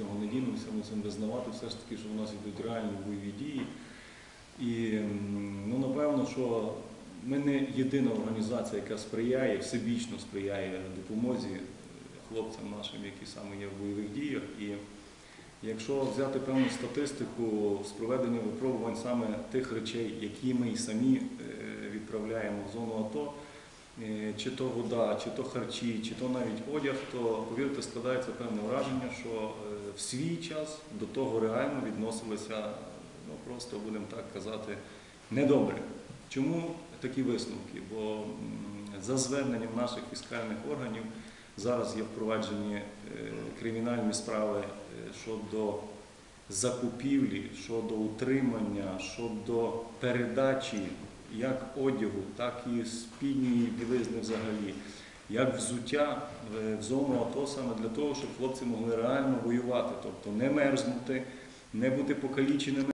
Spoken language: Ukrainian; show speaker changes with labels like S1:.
S1: цього не дінемося, мусимо визнавати все ж таки, що в нас йдуть реальні бойові дії. І ну, напевно, що ми не єдина організація, яка сприяє, всебічно сприяє допомозі хлопцям нашим, які саме є в бойових діях. І якщо взяти певну статистику з проведення випробувань саме тих речей, які ми і самі е, відправляємо в зону АТО, чи то вода, чи то харчі, чи то навіть одяг, то повірте, складається певне враження, що е, в свій час до того реально відносилися, ну просто будемо так казати, недобре. Чому такі висновки? Бо за зверненням наших фіскальних органів зараз є впроваджені е, кримінальні справи е, щодо закупівлі, щодо утримання, щодо передачі як одягу, так і спільної білизни взагалі, як взуття е, в зону АТО саме для того, щоб хлопці могли реально воювати, тобто не мерзнути, не бути покаліченими.